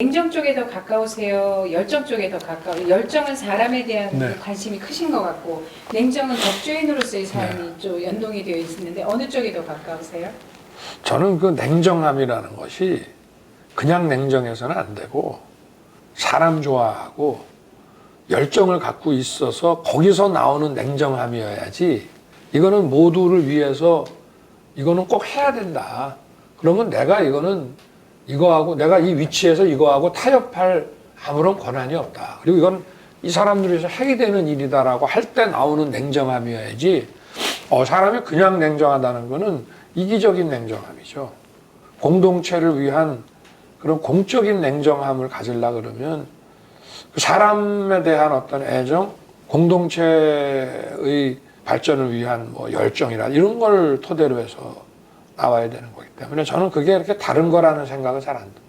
냉정 쪽에 더 가까우세요? 열정 쪽에 더 가까워요? 열정은 사람에 대한 네. 그 관심이 크신 것 같고 냉정은 법조인으로서의 네. 삶이 좀 연동이 되어 있는데 어느 쪽이 더 가까우세요? 저는 그 냉정함이라는 것이 그냥 냉정해서는 안 되고 사람 좋아하고 열정을 갖고 있어서 거기서 나오는 냉정함이어야지 이거는 모두를 위해서 이거는 꼭 해야 된다. 그러면 내가 이거는 이거하고 내가 이 위치에서 이거하고 타협할 아무런 권한이 없다. 그리고 이건 이 사람들에서 해야 되는 일이다라고 할 때 나오는 냉정함이어야지 어, 사람이 그냥 냉정하다는 거는 이기적인 냉정함이죠. 공동체를 위한 그런 공적인 냉정함을 가질라 그러면 그 사람에 대한 어떤 애정, 공동체의 발전을 위한 뭐 열정이나 이런 걸 토대로 해서 나와야 되는 거기 때문에 저는 그게 이렇게 다른 거라는 생각은 잘 안 듭니다.